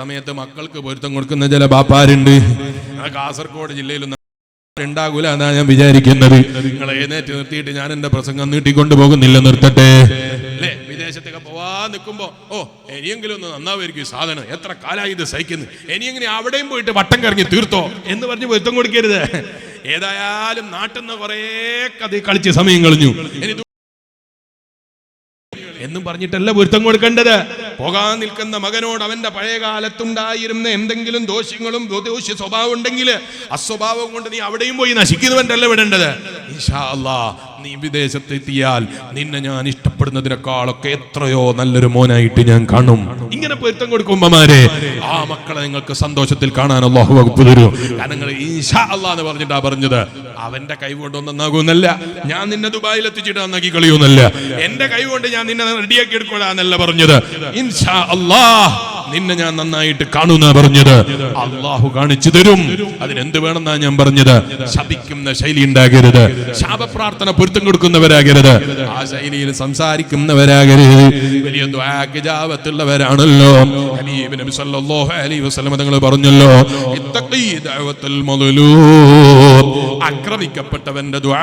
സമയത്ത് മക്കൾക്ക് പൊരുത്തം കൊടുക്കുന്ന ചില ബാപ്പാരുണ്ട്. കാസർഗോഡ് ജില്ലയിലൊന്നും ഉണ്ടാകൂല എന്നാ ഞാൻ വിചാരിക്കുന്നത്. നിങ്ങൾ എഴുന്നേറ്റ് നിർത്തിയിട്ട് ഞാൻ എന്റെ പ്രസംഗം നീട്ടിക്കൊണ്ടു പോകുന്നില്ല നിർത്തട്ടെ. അല്ലേ? വിദേശത്തൊക്കെ പോവാൻ നിൽക്കുമ്പോ ഓ ഇനിയെങ്കിലും ഒന്ന് നന്നാവായിരിക്കും സാധനം. എത്ര കാലായി ഇത് സഹിക്കുന്നു. ഇനിയെങ്കിലും അവിടെയും പോയിട്ട് വട്ടം കറങ്ങി തീർത്തോ എന്ന് പറഞ്ഞ് പൊരുത്തം കൊടുക്കരുത്. ഏതായാലും നാട്ടിൽ നിന്ന് കുറേ കഥ കളിച്ച് സമയം കളഞ്ഞു. ഇനി എന്നും പറഞ്ഞിട്ടല്ല പൊരുത്തം കൊടുക്കേണ്ടത്. പോകാൻ നിൽക്കുന്ന മകനോട് അവന്റെ പഴയ കാലത്തുണ്ടായിരുന്ന എന്തെങ്കിലും ദോഷങ്ങളും ദോഷ്യ സ്വഭാവം ഉണ്ടെങ്കിൽ അസ്വഭാവം കൊണ്ട് നീ അവിടെയും പോയി നശിക്കുന്നവന്റെല്ല വിടേണ്ടത്. ഇൻഷാ അല്ലാ നീ വിദേശത്തെത്തിയാൽ നിന്നെ ഞാൻ ഇഷ്ടപ്പെടുന്നതിനേക്കാളൊക്കെ എത്രയോ നല്ലൊരു മോനായിട്ട് ഞാൻ കാണും. ഇങ്ങനെ പൊരുത്തം കൊടുക്കുമ്പമാരെ ആ മക്കളെ നിങ്ങൾക്ക് സന്തോഷത്തിൽ കാണാൻ അള്ളാഹു വകുപ്പ് തരും. കാരണം അല്ലാ എന്ന് പറഞ്ഞിട്ടാ പറഞ്ഞത്. അവന്റെ കൈ കൊണ്ടൊന്നും നന്നാകൂന്നല്ല ഞാൻ നിന്നെ ദുബായിൽ എത്തിച്ചിട്ട് നന്നാക്കി കളിയൂന്നല്ല എന്റെ കൈ കൊണ്ട് ഞാൻ നിന്നെ റെഡിയാക്കി എടുക്കൂടാന്നല്ല പറഞ്ഞത്. ഇൻഷാ നിന്നെ ഞാൻ നന്നായിട്ട് കാണുന്ന പറഞ്ഞത്. അള്ളാഹു കാണിച്ചു തരും. അതിനെന്ത് വേണമെന്നാ ഞാൻ പറഞ്ഞത്? ശപിക്കുന്ന ശൈലി ഉണ്ടാകരുത്. ശാപപ്രാർത്ഥന പൊരുത്തം കൊടുക്കുന്നവരാകരുത്. ആ ശൈലിയിൽ സംസാരിക്കുന്നവരാകരുത്. വലിയ ദ്വാക്ക് ജാപത്തുള്ളവരാണല്ലോ ഹബീബ് നബി സല്ലല്ലാഹു അലൈഹി വസല്ലം തങ്ങൾ പറഞ്ഞല്ലോ ഇത്തഖീ ദഅവത്തുൽ മദ്ലൂം ആക്രമിക്കപ്പെട്ടവന്റെ ദുആ.